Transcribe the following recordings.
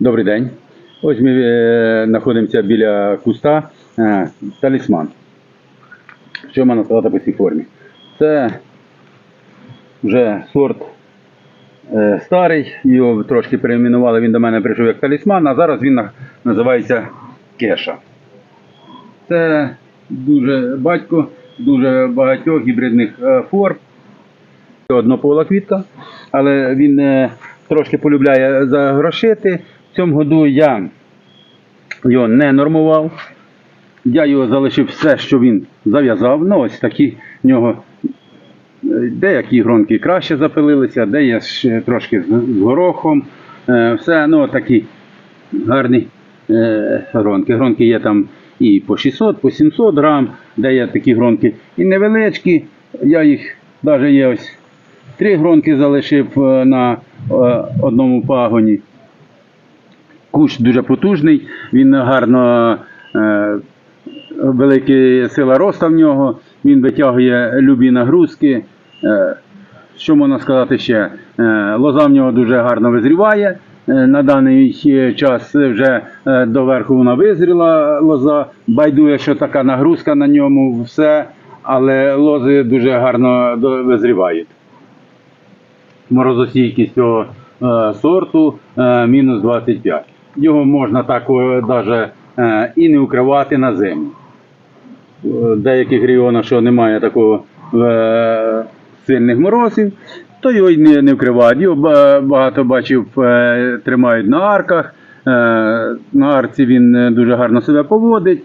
Добрий день. Ось ми е, знаходимося біля куста е, талісман. Що можна сказати по цій формі? Це вже сорт е, старий, його трошки перейменували, він до мене прийшов як талісман, а зараз він називається кеша. Це дуже батько, дуже багатьох гібридних форм. Однопола квітка, але він трошки полюбляє загрошити. Цьому году я його не нормував. Я його залишив все, що він зав'язав. Ну, ось такі в нього е, деякі гронки краще запилилися, де є ще трошки з горохом. Е, Все, ну, такі гарні е, гронки. Гронки є там і по 600, по 700 грам, де є такі гронки і невеличкі. Я їх навіть є ось три гронки залишив на одному пагоні. Кущ дуже потужний, він гарно е, велика сила росту в нього, він витягує любі нагрузки. Е, що можна сказати ще? Е, лоза в нього дуже гарно визріває. На даний час вже доверху вона визріла лоза. Байдує, що така нагрузка на ньому, все, але лози дуже гарно визрівають. Морозостійкість цього сорту мінус 25. Його можна так навіть і не укривати на зиму. В деяких регіонах, що немає такого е, сильних морозів, то його й не, не вкривають. Його багато бачив, е, тримають на арках. Е, на арці він е, дуже гарно себе поводить.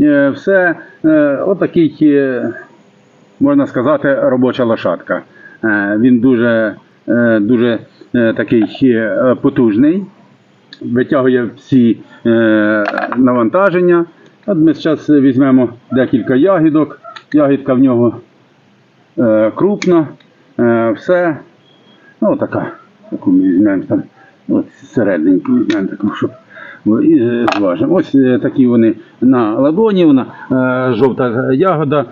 Е, все, е, отакий, е, можна сказати, робоча лошадка. Е, він дуже, е, дуже е, такий е, потужний витягує всі е, навантаження. От ми зараз візьмемо декілька ягідок. Ягідка в нього е, крупна, е, все. Ну, така, таку ми візьмемо там, от середненьку візьмемо таку, щоб і е, зважимо. Ось такі вони на ладоні, вона жовта ягода,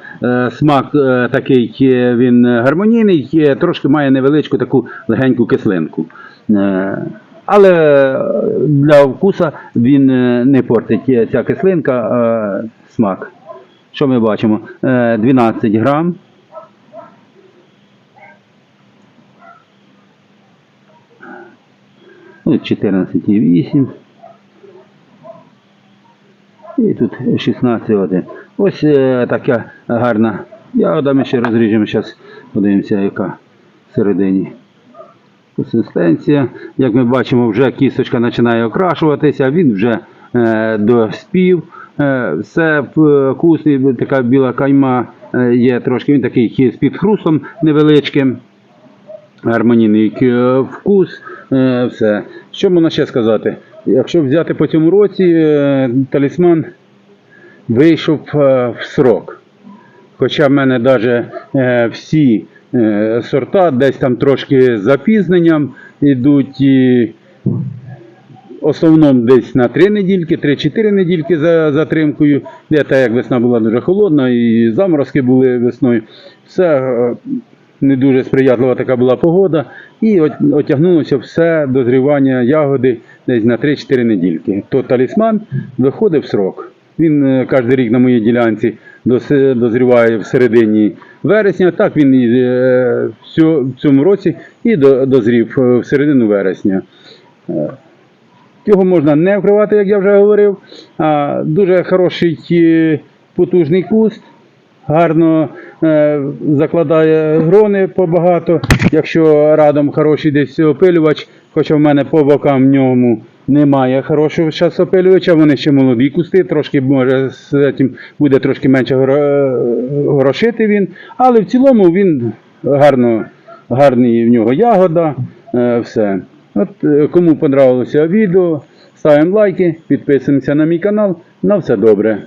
смак такий, він гармонійний, трошки має невеличку таку легеньку кислинку. Е, але для вкуса він е, не портить е, ця кислинка е, смак. Що ми бачимо? Е, 12 грам. Ну, 14,8. І тут 16,1. Ось е, така гарна. Ми ще розріжемо зараз, подивимося, яка всередині консистенція. Як ми бачимо, вже кісточка починає окрашуватися, він вже е, доспів. Е, все вкусний, така біла кайма е, є трошки, він такий з підхрустом невеличким. Гармонійний е, вкус, е, все. Що можна ще сказати? Якщо взяти по цьому році, е, талісман вийшов е, в срок. Хоча в мене навіть е, всі е, сорта десь там трошки з запізненням йдуть. І основному десь на 3 недільки, 3-4 недільки за затримкою. Де та як весна була дуже холодна, і заморозки були весною. Все е, не дуже сприятлива така була погода. І отягнулося все дозрівання ягоди десь на 3-4 недільки. То талісман виходить в срок. Він е, кожен рік на моїй ділянці дозріває в середині вересня. Так він і е, в цьому році і до- дозрів е, в середину вересня. Е, Його можна не вкривати, як я вже говорив. Дуже хороший потужний куст, гарно закладає грони побагато. Якщо радом хороший десь опилювач, хоча в мене по бокам в ньому немає хорошого зараз опилювача, вони ще молоді кусти, трошки може з цим буде трошки менше гро- горошити він, але в цілому він гарно, гарний в нього ягода, е, все. От е, кому понравилося відео, ставимо лайки, підписуємося на мій канал. На все добре.